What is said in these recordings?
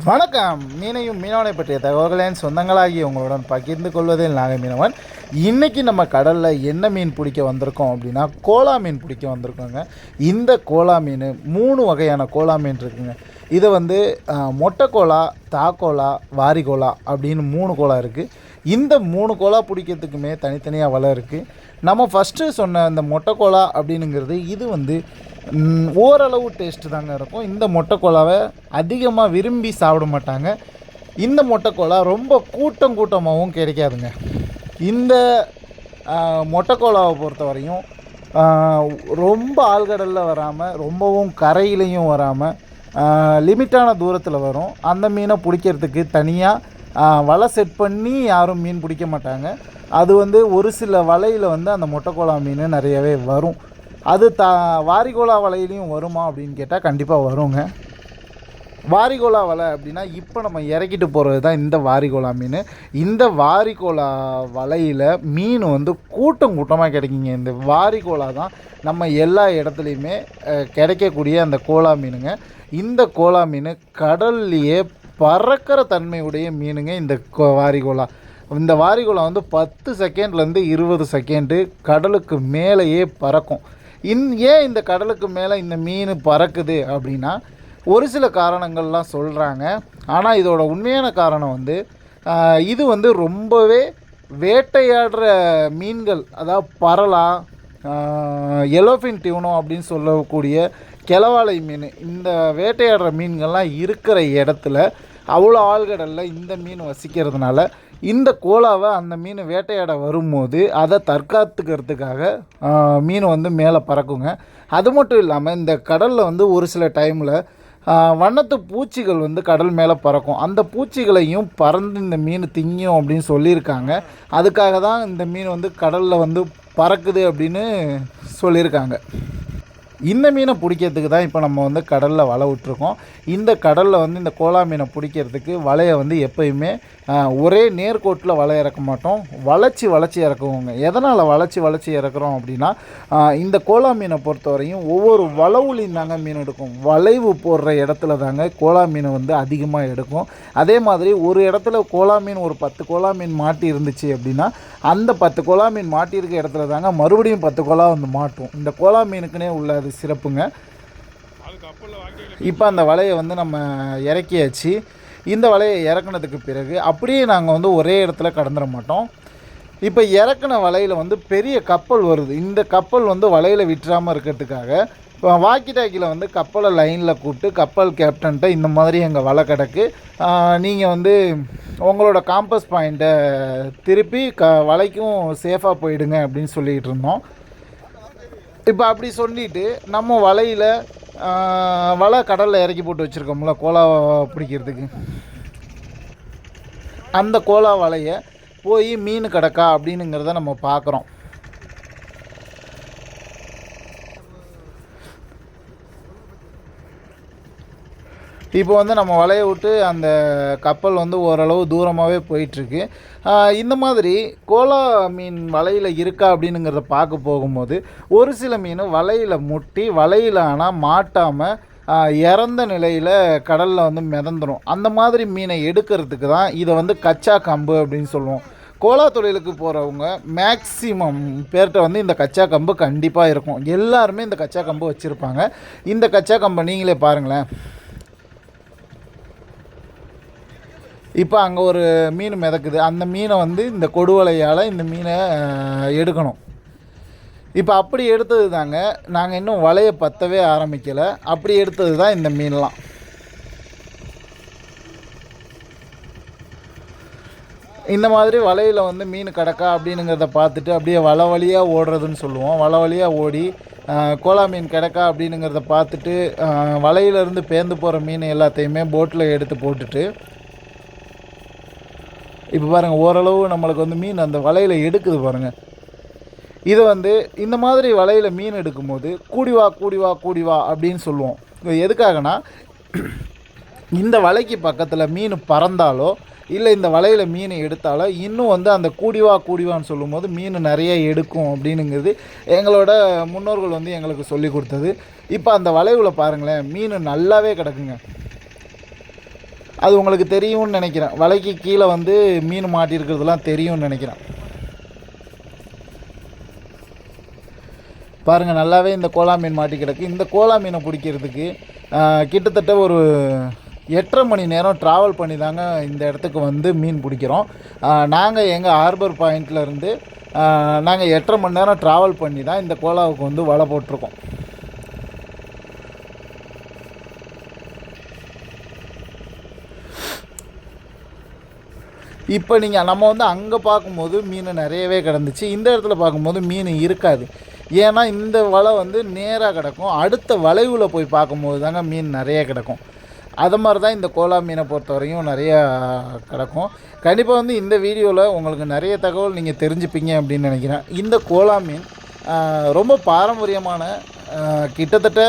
வணக்கம். மீனையும் மீனவனை பற்றிய தகவல்களின் சொந்தங்களாகி உங்களுடன் பகிர்ந்து கொள்வதில் நாக மீனவன். இன்றைக்கி நம்ம கடலில் என்ன மீன் பிடிக்க வந்திருக்கோம் அப்படின்னா கோலா மீன் பிடிக்க வந்திருக்கோங்க. இந்த கோலா மீன் மூணு வகையான கோலா மீன் இருக்குங்க. இது வந்து மொட்டைக்கோலா மொட்டை கோலா தாக்கோலா வாரிகோலா அப்படின்னு மூணு கோலா இருக்குது இந்த மூணு கோலா பிடிக்கிறதுக்குமே தனித்தனியாக வலை இருக்குது நம்ம ஃபஸ்ட்டு சொன்ன இந்த மொட்டை கோலா அப்படின்னுங்கிறது இது வந்து ஓரளவு டேஸ்ட்டு தாங்க இருக்கும். இந்த மொட்டைக்கோலாவை அதிகமாக விரும்பி சாப்பிட மாட்டாங்க. இந்த மொட்டைக்கோலா ரொம்ப கூட்டம் கூட்டமாகவும் கிடைக்காதுங்க. இந்த மொட்டைக்கோலாவை பொறுத்த வரையும் ரொம்ப ஆழ்கடலில் வராமல் ரொம்பவும் கரையிலையும் வராமல் லிமிட்டான தூரத்தில் வரும். அந்த மீனை பிடிக்கிறதுக்கு தனியாக வலை செட் பண்ணி யாரும் மீன் பிடிக்க மாட்டாங்க. அது வந்து ஒரு சில வலையில் வந்து அந்த மொட்டைக்கோலா மீன் நிறையவே வரும். அது த வாரிகோலா வலையிலையும் வருமா அப்படின்னு கேட்டால் கண்டிப்பாக வருங்க. வாரிகோலா வலை அப்படின்னா இப்போ நம்ம இறக்கிட்டு போகிறது தான் இந்த வாரிகோலா மீன். இந்த வாரிகோலா வலையில் மீன் வந்து கூட்டம் கூட்டமாக கிடைக்குங்க. இந்த வாரிகோலா தான் நம்ம எல்லா இடத்துலையுமே கிடைக்கக்கூடிய அந்த கோலா மீனுங்க. இந்த கோலா மீன் கடல்லையே பறக்கிற தன்மையுடைய மீனுங்க இந்த கோ- வாரிகோலா. இந்த வாரிகோலா வந்து பத்து செகண்ட்லேருந்து இருபது செகண்டு கடலுக்கு மேலேயே பறக்கும். இன் ஏன் இந்த கடலுக்கு மேலே இந்த மீன் பறக்குது அப்படின்னா ஒரு சில காரணங்கள்லாம் சொல்கிறாங்க ஆனால் இதோட உண்மையான காரணம் வந்து இது வந்து ரொம்பவே வேட்டையாடுற மீன்கள் அதாவது பரலா எலோஃபின் டியூனோ அப்படின்னு சொல்லக்கூடிய கிளவாலை மீன் இந்த வேட்டையாடுற மீன்கள்லாம் இருக்கிற இடத்துல அவ்வளோ ஆழ்கடலில் இந்த மீன் வசிக்கிறதுனால இந்த கோலாவை அந்த மீன் வேட்டையாட வரும்போது அதை தற்காத்துக்கிறதுக்காக மீன் வந்து மேலே பறக்குங்க. அது மட்டும் இல்லாமல் இந்த கடலில் வந்து ஒரு சில டைமில் வண்ணத்து பூச்சிகள் வந்து கடல் மேலே பறக்கும். அந்த பூச்சிகளையும் பறந்து இந்த மீன் திங்கும் அப்படின்னு சொல்லியிருக்காங்க. அதுக்காக தான் இந்த மீன் வந்து கடலில் வந்து பறக்குது அப்படின்னு சொல்லியிருக்காங்க. இந்த மீனை பிடிக்கிறதுக்கு தான் இப்போ நம்ம வந்து கடலில் வலை விட்ருக்கோம் இந்த கடலில் வந்து இந்த கோலா மீனை பிடிக்கிறதுக்கு வலையை வந்து எப்பயுமே ஒரே நேர்கோட்டில் வலை இறக்க மாட்டோம். வளைச்சி வளைச்சி இறக்குவோங்க. எதனால் வளைச்சி வளைச்சி இறக்குறோம் அப்படின்னா இந்த கோலா மீனை பொறுத்தவரையும் ஒவ்வொரு வளவுலையும் தாங்க மீன் எடுக்கும். வளைவு போடுற இடத்துல தாங்க கோலா மீன் வந்து அதிகமாக எடுக்கும். அதே மாதிரி ஒரு இடத்துல கோலா மீன் ஒரு பத்து கோலா மீன் மாட்டி இருந்துச்சு அப்படின்னா அந்த பத்து கோலா மீன் மாட்டியிருக்க இடத்துல தாங்க மறுபடியும் பத்து கோலா வந்து மாட்டும். இந்த கோலா மீனுக்குனே உள்ள அது சிறப்புங்க. இப்போ அந்த வலையை வந்து நம்ம இறக்கியாச்சு. இந்த வலையை இறக்குனதுக்கு பிறகு அப்படியே நாங்கள் வந்து ஒரே இடத்துல கடந்துட மாட்டோம். இப்போ இறக்குன வலையில் வந்து பெரிய கப்பல் வருது. இந்த கப்பல் வந்து வலையில் விட்டுறாமல் இருக்கிறதுக்காக இப்போ வாக்கி டாக்கியில் வந்து கப்பலை லைனில் கூப்பிட்டு கப்பல் கேப்டன்ட்ட இந்த மாதிரி எங்கள் வலை கிடக்கு. நீங்கள் வந்து உங்களோட காம்பஸ் பாயிண்ட்டை திருப்பி க வலைக்கும் சேஃபாக போயிடுங்க அப்படின்னு சொல்லிகிட்டு இருந்தோம். இப்போ அப்படி சொல்லிட்டு நம்ம வலையில் வலை கடலில் இறக்கி போட்டு வச்சுருக்கோம்ல கோலா பிடிக்கிறதுக்கு. அந்த கோலா வலையை போய் மீன் கிடக்கா அப்படின்னுங்கிறத நம்ம பார்க்குறோம் இப்போ வந்து நம்ம வலையை விட்டு அந்த கப்பல் வந்து ஓரளவு தூரமாகவே போயிட்டுருக்கு. இந்த மாதிரி கோலா மீன் வலையில் இருக்கா அப்படின்னுங்கிறத பார்க்க போகும்போது ஒரு சில மீன் வலையில் முட்டி வலையில் ஆனால் மாட்டாமல் இறந்த நிலையில் கடலில் வந்து மிதந்துடும் அந்த மாதிரி மீனை எடுக்கிறதுக்கு தான் இதை வந்து கச்சா கம்பு அப்படின்னு சொல்லுவோம். கோலா தொழிலுக்கு போகிறவங்க மேக்ஸிமம் பேர்கிட்ட வந்து இந்த கச்சா கம்பு கண்டிப்பாக இருக்கும். எல்லாருமே இந்த கச்சா கம்பு வச்சுருப்பாங்க. இந்த கச்சா கம்பை நீங்களே பாருங்களேன். இப்போ அங்கே ஒரு மீன் மிதக்குது. அந்த மீனை வந்து இந்த கொடுவலையால் இந்த மீனை எடுக்கணும். இப்போ அப்படி எடுத்தது தாங்க. நாங்கள் இன்னும் வலையை பற்றவே ஆரம்பிக்கலை. அப்படி எடுத்தது தான் இந்த மீன்லாம். இந்த மாதிரி வலையில் வந்து மீன் கிடக்கா அப்படின்னுங்கிறத பார்த்துட்டு அப்படியே வலை வழியாக ஓடுறதுன்னு சொல்லுவோம். வலை வழியாக ஓடி கோலா மீன் கிடக்கா அப்படின்னுங்கிறத பார்த்துட்டு வலையிலேருந்து பேர்ந்து போகிற மீன் எல்லாத்தையுமே போட்டில் எடுத்து போட்டுட்டு இப்போ பாருங்கள் ஓரளவு நம்மளுக்கு வந்து மீன் அந்த வலையில் எடுக்குது பாருங்கள் இது வந்து இந்த மாதிரி வலையில் மீன் எடுக்கும்போது கூடி வா கூடி வா கூடி வா அப்படின்னு சொல்லுவோம். இது எதுக்காகனா இந்த வலைக்கு பக்கத்தில் மீன் பறந்தாலோ இல்லை இந்த வலையில் மீன் எடுத்தாலோ இன்னும் வந்து அந்த கூடிவா கூடிவான்னு சொல்லும்போது மீன் நிறைய எடுக்கும் அப்படின்னுங்கிறது எங்களோட முன்னோர்கள் வந்து எங்களுக்கு சொல்லி கொடுத்தது. இப்போ அந்த வளைவில் பாருங்களேன் மீன் நல்லாவே கிடக்குங்க. அது உங்களுக்கு தெரியும்னு நினைக்கிறேன். வலைக்கு கீழே வந்து மீன் மாட்டியிருக்கிறதுலாம் தெரியும்னு நினைக்கிறேன். பாருங்கள் நல்லாவே இந்த கோலா மீன் மாட்டி கிடக்கு. இந்த கோலா மீனை பிடிக்கிறதுக்கு கிட்டத்தட்ட ஒரு எட்டரை மணி நேரம் ட்ராவல் பண்ணி தாங்க இந்த இடத்துக்கு வந்து மீன் பிடிக்கிறோம். நாங்கள் எங்கள் ஹார்பர் பாயிண்ட்லேருந்து நாங்கள் எட்டரை மணி நேரம் ட்ராவல் பண்ணி தான் இந்த கோலாவுக்கு வந்து வலை போட்டிருக்கோம். இப்போ நீங்கள் நம்ம வந்து அங்கே பார்க்கும்போது மீன் நிறையவே கிடந்துச்சு. இந்த இடத்துல பார்க்கும்போது மீன் இருக்காது. ஏன்னா இந்த வலை வந்து நேராக கிடக்கும். அடுத்த வளைவில் போய் பார்க்கும்போது தாங்க மீன் நிறைய கிடக்கும். அது மாதிரி தான் இந்த கோலா மீனை பொறுத்தவரையும் நிறையா கிடக்கும். கண்டிப்பாக வந்து இந்த வீடியோவில் உங்களுக்கு நிறைய தகவல் நீங்கள் தெரிஞ்சுப்பீங்க அப்படின்னு நினைக்கிறேன். இந்த கோலா மீன் ரொம்ப பாரம்பரியமான கிட்டத்தட்ட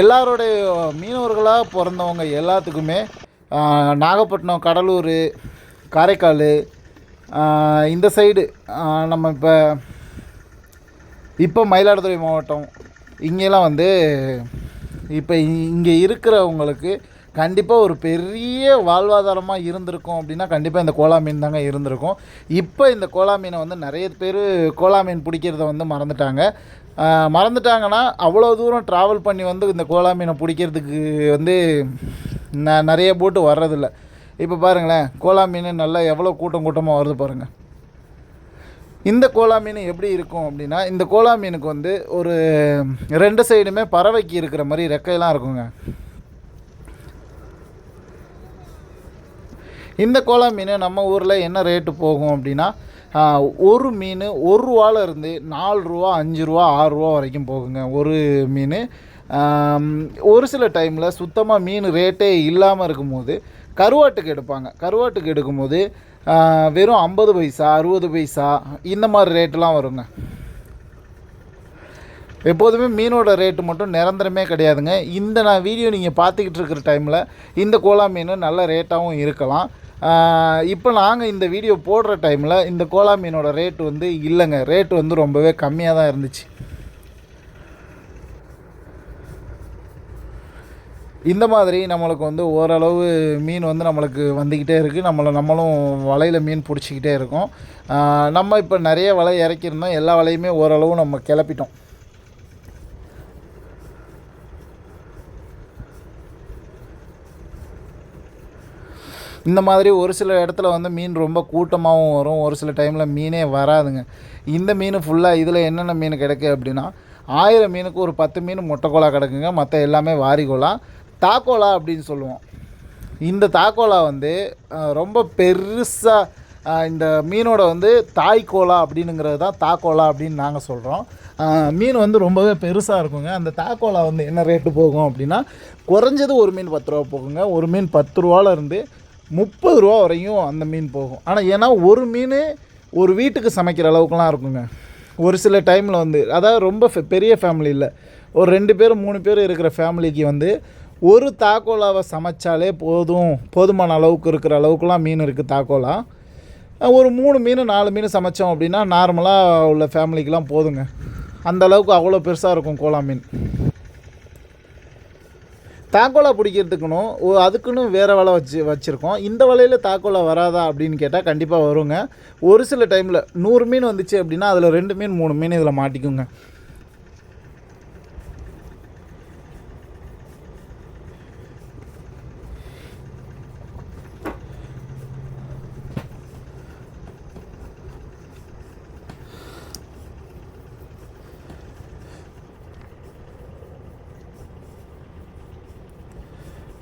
எல்லாரோடைய மீனவர்களாக பிறந்தவங்க எல்லாத்துக்குமே நாகப்பட்டினம் கடலூர் காரைக்கால் இந்த சைடு நம்ம இப்போ இப்போ மயிலாடுதுறை மாவட்டம் இங்கெல்லாம் வந்து இப்போ இங்கே இருக்கிறவங்களுக்கு கண்டிப்பாக ஒரு பெரிய வாழ்வாதாரமாக இருந்திருக்கும் அப்படின்னா கண்டிப்பாக இந்த கோலா மீன் தாங்க இருந்திருக்கும். இப்போ இந்த கோலா மீனை வந்து நிறைய பேர் கோலா மீன் பிடிக்கிறத வந்து மறந்துட்டாங்க. மறந்துட்டாங்கன்னா அவ்வளோ தூரம் ட்ராவல் பண்ணி வந்து இந்த கோலா மீனை பிடிக்கிறதுக்கு வந்து ந நிறைய போட்டு வர்றதில்ல. இப்போ பாருங்களேன் கோலா மீன் நல்லா எவ்வளோ கூட்டம் கூட்டமாக வருது பாருங்கள் இந்த கோலா மீன் எப்படி இருக்கும் அப்படின்னா இந்த கோலா மீனுக்கு வந்து ஒரு ரெண்டு சைடுமே பறவைக்கு இருக்கிற மாதிரி ரெக்கையெல்லாம் இருக்குங்க. இந்த கோலா மீன் நம்ம ஊரில் என்ன ரேட்டு போகும் அப்படின்னா ஒரு மீன் ஒரு ரூபால இருந்து நாலு ரூபா அஞ்சு ரூபா ஆறு ரூபா வரைக்கும் போகுங்க. ஒரு மீன் ஒரு சில டைமில் சுத்தமாக மீன் ரேட்டே இல்லாமல் இருக்கும்போது கருவாட்டுக்கு எடுப்பாங்க. கருவாட்டுக்கு எடுக்கும்போது வெறும் ஐம்பது பைசா அறுபது பைசா இந்த மாதிரி ரேட்டெலாம் வருங்க. எப்போதுமே மீனோட ரேட்டு மட்டும் நிரந்தரமே கிடையாதுங்க. இந்த நான் வீடியோ நீங்கள் பார்த்துக்கிட்டு இருக்கிற டைமில் இந்த கோலா மீன் நல்ல ரேட்டாகவும் இருக்கலாம். இப்போ நாங்கள் இந்த வீடியோ போடுற டைமில் இந்த கோலா மீனோட ரேட்டு வந்து இல்லைங்க. ரேட்டு வந்து ரொம்பவே கம்மியாக தான் இருந்துச்சு. இந்த மாதிரி நம்மளுக்கு வந்து ஓரளவு மீன் வந்து நம்மளுக்கு வந்துக்கிட்டே இருக்குது நம்மளை நம்மளும் வலையில் மீன் பிடிச்சிக்கிட்டே இருக்கோம். நம்ம இப்போ நிறைய வலை இறக்கியிருந்தோம். எல்லா வலையுமே ஓரளவு நம்ம கிளப்பிட்டோம். இந்த மாதிரி ஒரு சில இடத்துல வந்து மீன் ரொம்ப கூட்டமாகவும் வரும். ஒரு சில டைமில் மீனே வராதுங்க. இந்த மீன் ஃபுல்லாக இதில் என்னென்ன மீன் கிடைக்கு அப்படின்னா ஆயிரம் மீனுக்கு ஒரு பத்து மீன் முட்டைக்கோலா கிடக்குங்க. மற்ற எல்லாமே வாரிகோலா. தாக்கோலா அப்படின்னு சொல்லுவோம். இந்த தாக்கோலா வந்து ரொம்ப பெருசாக இந்த மீனோட வந்து தாய்க்கோலா அப்படின்னுங்கிறது தான் தாக்கோலா அப்படின்னு நாங்கள் சொல்கிறோம் மீன் வந்து ரொம்பவே பெருசாக இருக்குங்க. அந்த தாக்கோலா வந்து என்ன ரேட்டு போகும் அப்படின்னா குறைஞ்சது ஒரு மீன் பத்து ரூபா போகுங்க. ஒரு மீன் பத்து ரூபாலேருந்து முப்பது ரூபா வரையும் அந்த மீன் போகும். ஆனால் ஏன்னா ஒரு மீன் ஒரு வீட்டுக்கு சமைக்கிற அளவுக்குலாம் இருக்குங்க. ஒரு சில டைமில் வந்து அதாவது ரொம்ப பெரிய ஃபேமிலி இல்லை. ஒரு ரெண்டு பேர் மூணு பேர் இருக்கிற ஃபேமிலிக்கு வந்து ஒரு தாக்கோலாவை சமைச்சாலே போதும் போதுமான அளவுக்கு இருக்கிற அளவுக்குலாம் மீன் இருக்குது தாக்கோலா. ஒரு மூணு மீன் நாலு மீன் சமைச்சோம் அப்படின்னா நார்மலாக உள்ள ஃபேமிலிக்கெலாம் போதுங்க. அந்த அளவுக்கு அவ்வளோ பெருசாக இருக்கும் கோலா மீன். தாக்கோலா பிடிக்கிறதுக்குன்னு அதுக்குன்னு வேறு வலை வச்சு வச்சுருக்கோம். இந்த வலையில் தாக்கோலா வராதா அப்படின்னு கேட்டால் கண்டிப்பாக வருங்க. ஒரு சில டைமில் நூறு மீன் வந்துச்சு அப்படின்னா அதில் ரெண்டு மீன் மூணு மீன் இதில் மாட்டிக்குங்க.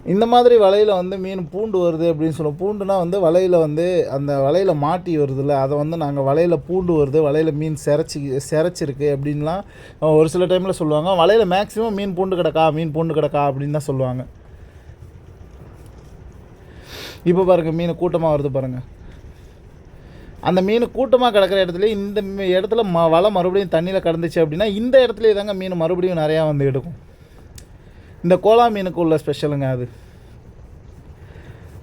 இந்த மாதிரி வலையில் வந்து மீன் பூண்டு வருது அப்படின்னு சொல்லுவோம். பூண்டுனா வந்து வலையில் வந்து அந்த வலையில் மாட்டி வருதுல்ல அதை வந்து நாங்கள் வலையில் பூண்டு வருது வலையில் மீன் செரச்சி செரச்சிருக்கு அப்படின்லாம் ஒரு சில டைமில் சொல்லுவாங்க. வலையில் மேக்ஸிமம் மீன் பூண்டு கிடக்கா மீன் பூண்டு கிடக்கா அப்படின்னு தான் சொல்லுவாங்க. இப்போ பாருங்கள் மீன் கூட்டமாக வருது பாருங்கள் அந்த மீன் கூட்டமாக கிடக்கிற இடத்துல இந்த மீ- இடத்துல ம வலை மறுபடியும் தண்ணியில் கடந்துச்சு அப்படின்னா இந்த இடத்துல தாங்க மீன் மறுபடியும் நிறையா வந்து எடுக்கும். இந்த கோலா மீனுக்கு உள்ள ஸ்பெஷலுங்க அது.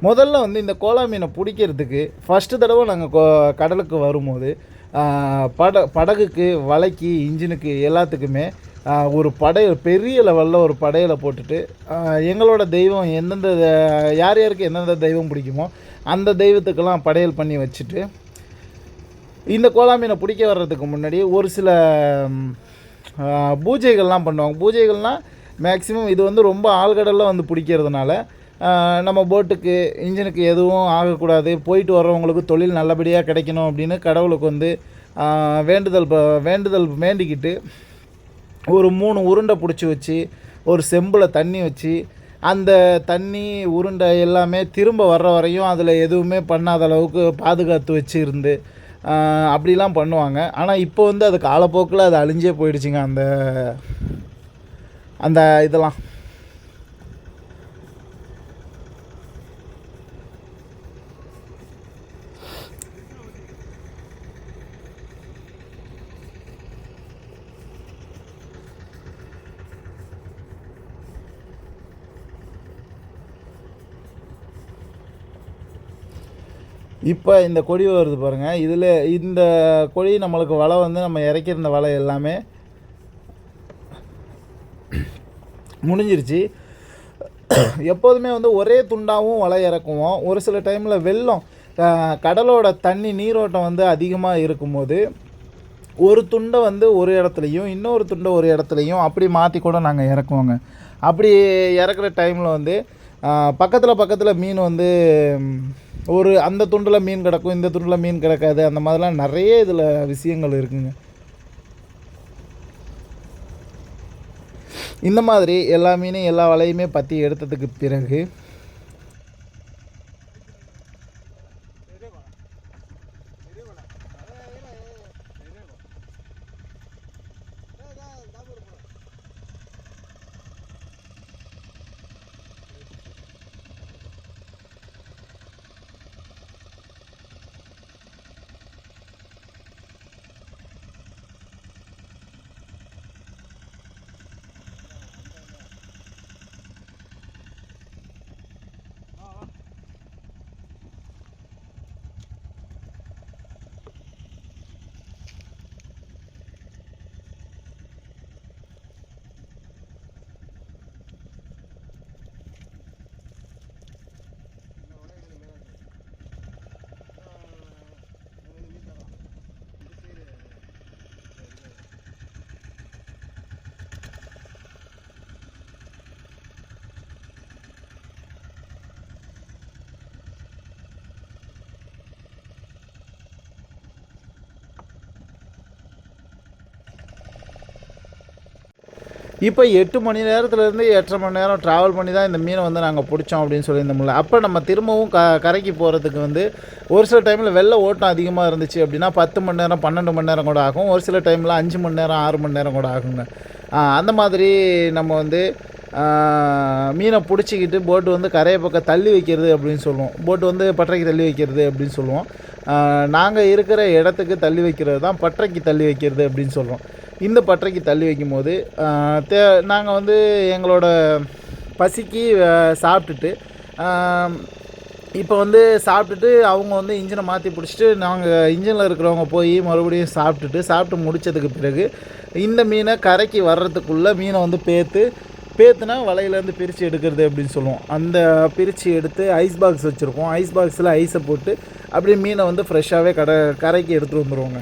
முதல்ல வந்து இந்த கோலா மீனை பிடிக்கிறதுக்கு ஃபஸ்ட்டு தடவை நாங்கள் கோ கடலுக்கு வரும்போது பட படகுக்கு வலைக்கு இன்ஜினுக்கு எல்லாத்துக்குமே ஒரு படையல் பெரிய லெவலில் ஒரு படையலை போட்டுட்டு எங்களோட தெய்வம் எந்தெந்த யார் யாருக்கு எந்தெந்த தெய்வம் பிடிக்குமோ அந்த தெய்வத்துக்கெல்லாம் படையல் பண்ணி வச்சுட்டு இந்த கோலா மீனை பிடிக்க வர்றதுக்கு முன்னாடி ஒரு சில பூஜைகள்லாம் பண்ணுவாங்க. பூஜைகள்னால் மேக்ஸிமம் இது வந்து ரொம்ப ஆழ்கடலில் வந்து பிடிக்கிறதுனால நம்ம போட்டுக்கு இன்ஜினுக்கு எதுவும் ஆகக்கூடாது. போயிட்டு வர்றவங்களுக்கு தொழில் நல்லபடியாக கிடைக்கணும் அப்படின்னு கடவுளுக்கு வந்து வேண்டுதல் ப- வேண்டுதல் வேண்டிக்கிட்டு ஒரு மூணு உருண்டை பிடிச்சி வச்சு ஒரு செம்பில் தண்ணி வச்சு அந்த தண்ணி உருண்டை எல்லாமே திரும்ப வர்ற வரையும் அதில் எதுவுமே பண்ணாத அளவுக்கு பாதுகாத்து வச்சுருந்து அப்படிலாம் பண்ணுவாங்க. ஆனால் இப்போ வந்து அது காலப்போக்கில் அது அழிஞ்சே போயிடுச்சுங்க அந்த அந்த இதெல்லாம். இப்போ இந்த கொடி வருது பாருங்கள் இதில் இந்த கொடி நம்மளுக்கு வலை வந்து நம்ம இறக்கியிருந்த வலை எல்லாமே முடிஞ்சிருச்சு. எப்போதுமே வந்து ஒரே துண்டாகவும் வலை இறக்குவோம். ஒரு சில டைமில் வெள்ளம் கடலோட தண்ணி நீரோட்டம் வந்து அதிகமாக இருக்கும்போது ஒரு துண்டை வந்து ஒரு இடத்துலையும் இன்னொரு துண்டை ஒரு இடத்துலையும் அப்படி மாற்றி கூட நாங்கள் இறக்குவோங்க. அப்படி இறக்குற டைமில் வந்து பக்கத்தில் பக்கத்தில் மீன் வந்து ஒரு அந்த துண்டில் மீன் கிடக்கும் இந்த துண்டில் மீன் கிடக்காது அந்த மாதிரிலாம் நிறைய இதில் விஷயங்கள் இருக்குங்க. இந்த மாதிரி எல்லா மீனையும் எல்லா வலையுமே பற்றி எடுத்ததுக்கு பிறகு இப்போ எட்டு மணி நேரத்துலேருந்து எட்டரை மணி நேரம் ட்ராவல் பண்ணி தான் இந்த மீனை வந்து நாங்கள் பிடிச்சோம் அப்படின்னு சொல்லியிருந்தோம்ல. அப்போ நம்ம திரும்பவும் க கரைக்கு போகிறதுக்கு வந்து ஒரு சில டைமில் வெள்ள ஓட்டம் அதிகமாக இருந்துச்சு அப்படின்னா பத்து மணி நேரம் பன்னெண்டு மணி நேரம் கூட ஆகும். ஒரு சில டைமில் அஞ்சு மணி நேரம் ஆறு மணி நேரம் கூட ஆகுங்க. அந்த மாதிரி நம்ம வந்து மீனை பிடிச்சிக்கிட்டு போட்டு வந்து கரையை பக்கம் தள்ளி வைக்கிறது அப்படின்னு சொல்லுவோம். போட்டு வந்து பட்டறைக்கு தள்ளி வைக்கிறது அப்படின்னு சொல்லுவோம். நாங்கள் இருக்கிற இடத்துக்கு தள்ளி வைக்கிறது தான் பட்டறைக்கு தள்ளி வைக்கிறது அப்படின்னு சொல்கிறோம் இந்த பட்டறைக்கு தள்ளி வைக்கும்போது தே நாங்கள் வந்து எங்களோட பசிக்கு சாப்பிட்டுட்டு இப்போ வந்து சாப்பிட்டுட்டு அவங்க வந்து இன்ஜினை மாற்றி பிடிச்சிட்டு நாங்கள் இன்ஜினில் இருக்கிறவங்க போய் மறுபடியும் சாப்பிட்டுட்டு சாப்பிட்டு முடிச்சதுக்கு பிறகு இந்த மீனை கரைக்கு வர்றதுக்குள்ளே மீனை வந்து பேத்து பேத்துனா வலையிலேருந்து பிரித்து எடுக்கிறது அப்படின்னு சொல்லுவோம். அந்த பிரித்து எடுத்து ஐஸ் பாக்ஸ் வச்சுருக்கோம். ஐஸ் பாக்ஸில் ஐஸை போட்டு அப்படியே மீனை வந்து ஃப்ரெஷ்ஷாகவே கடை கரைக்கு எடுத்துகிட்டு வந்துடுவோங்க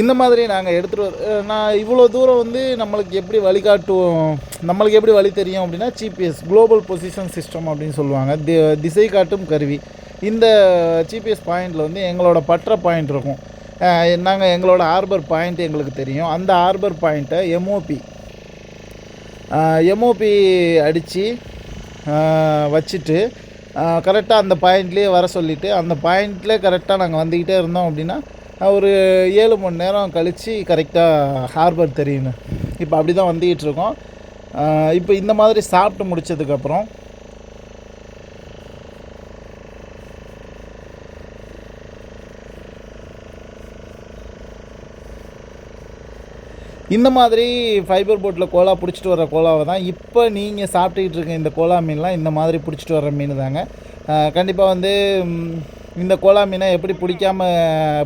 இந்த மாதிரி நாங்கள் எடுத்துகிட்டு வர நான் இவ்வளோ தூரம் வந்து நம்மளுக்கு எப்படி வழிகாட்டுவோம்? நம்மளுக்கு எப்படி வழி தெரியும் அப்படின்னா ஜிபிஎஸ் குளோபல் பொசிஷன் சிஸ்டம் அப்படின்னு சொல்லுவாங்க. தி திசை காட்டும் கருவி. இந்த ஜிபிஎஸ் பாயிண்டில் வந்து எங்களோட பற்ற பாயிண்ட் இருக்கும். நாங்கள் எங்களோட ஹார்பர் பாயிண்ட் எங்களுக்கு தெரியும். அந்த ஹார்பர் பாயிண்ட்டை எம்ஓபி எம்ஓபி அடித்து வச்சுட்டு கரெக்டாக அந்த பாயிண்ட்லேயே வர சொல்லிவிட்டு அந்த பாயிண்ட்லேயே கரெக்டாக நாங்கள் வந்துக்கிட்டே இருந்தோம் அப்படின்னா ஒரு ஏழு மணி நேரம் கழித்து கரெக்டாக ஹார்பர் தெரியணும் இப்போ அப்படி தான் வந்துக்கிட்டு இருக்கோம் இப்போ இந்த மாதிரி சாப்பிட்டு முடிச்சதுக்கப்புறம் இந்த மாதிரி ஃபைபர் போட்டில் கோலா பிடிச்சிட்டு வர கோலாவை தான் இப்போ நீங்கள் சாப்பிட்டுக்கிட்டு இருக்க இந்த கோலா மீன்லாம் இந்த மாதிரி பிடிச்சிட்டு வர மீன் தாங்க. கண்டிப்பாக வந்து இந்த கோலா மீனை எப்படி பிடிக்காம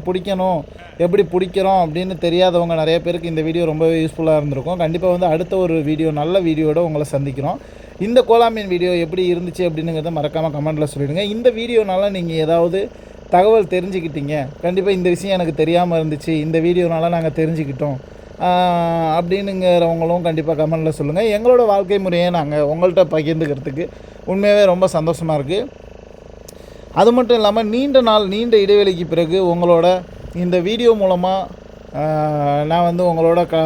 பிடிக்கணும் எப்படி பிடிக்கிறோம் அப்படின்னு தெரியாதவங்க நிறைய பேருக்கு இந்த வீடியோ ரொம்பவே யூஸ்ஃபுல்லாக இருந்திருக்கும். கண்டிப்பாக வந்து அடுத்த ஒரு வீடியோ நல்ல வீடியோட உங்களை சந்திக்கிறோம். இந்த கோலா மீன் வீடியோ எப்படி இருந்துச்சு அப்படிங்கிறத மறக்காமல் கமெண்ட்டில் சொல்லிவிடுங்க இந்த வீடியோனால நீங்கள் ஏதாவது தகவல் தெரிஞ்சுக்கிட்டீங்க. கண்டிப்பாக இந்த விஷயம் எனக்கு தெரியாமல் இருந்துச்சு. இந்த வீடியோனால நாங்கள் தெரிஞ்சுக்கிட்டோம். அப்படின்னுங்கிறவங்களும் கண்டிப்பாக கமெண்டில் சொல்லுங்கள் எங்களோட வாழ்க்கை முறையை நாங்கள் உங்கள்கிட்ட பகிர்ந்துக்கிறதுக்கு உண்மையாகவே ரொம்ப சந்தோஷமாக இருக்குது அது மட்டும் இல்லாமல் நீண்ட நாள் நீண்ட இடைவெளிக்கு பிறகு உங்களோட இந்த வீடியோ மூலமாக நான் வந்து உங்களோட க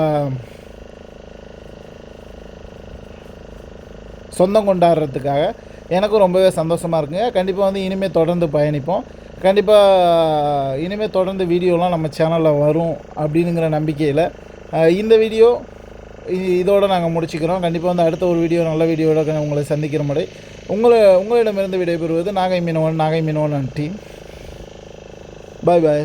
சொந்தம் கொண்டாடுறதுக்காக எனக்கும் ரொம்பவே சந்தோஷமாக இருக்குங்க. கண்டிப்பாக வந்து இனிமேல் தொடர்ந்து பயணிப்போம். கண்டிப்பாக இனிமேல் தொடர்ந்து வீடியோலாம் நம்ம சேனலில் வரும் அப்படிங்கிற நம்பிக்கையில் இந்த வீடியோ இதோடு நாங்கள் முடிச்சுக்கிறோம். கண்டிப்பாக வந்து அடுத்த ஒரு வீடியோ நல்ல வீடியோட உங்களை சந்திக்கிற முறை. உங்களை உங்களிடமிருந்து விடைபெறுவது நாகை மீனவன் நாகை மீனவன் டீம் பாய் பாய்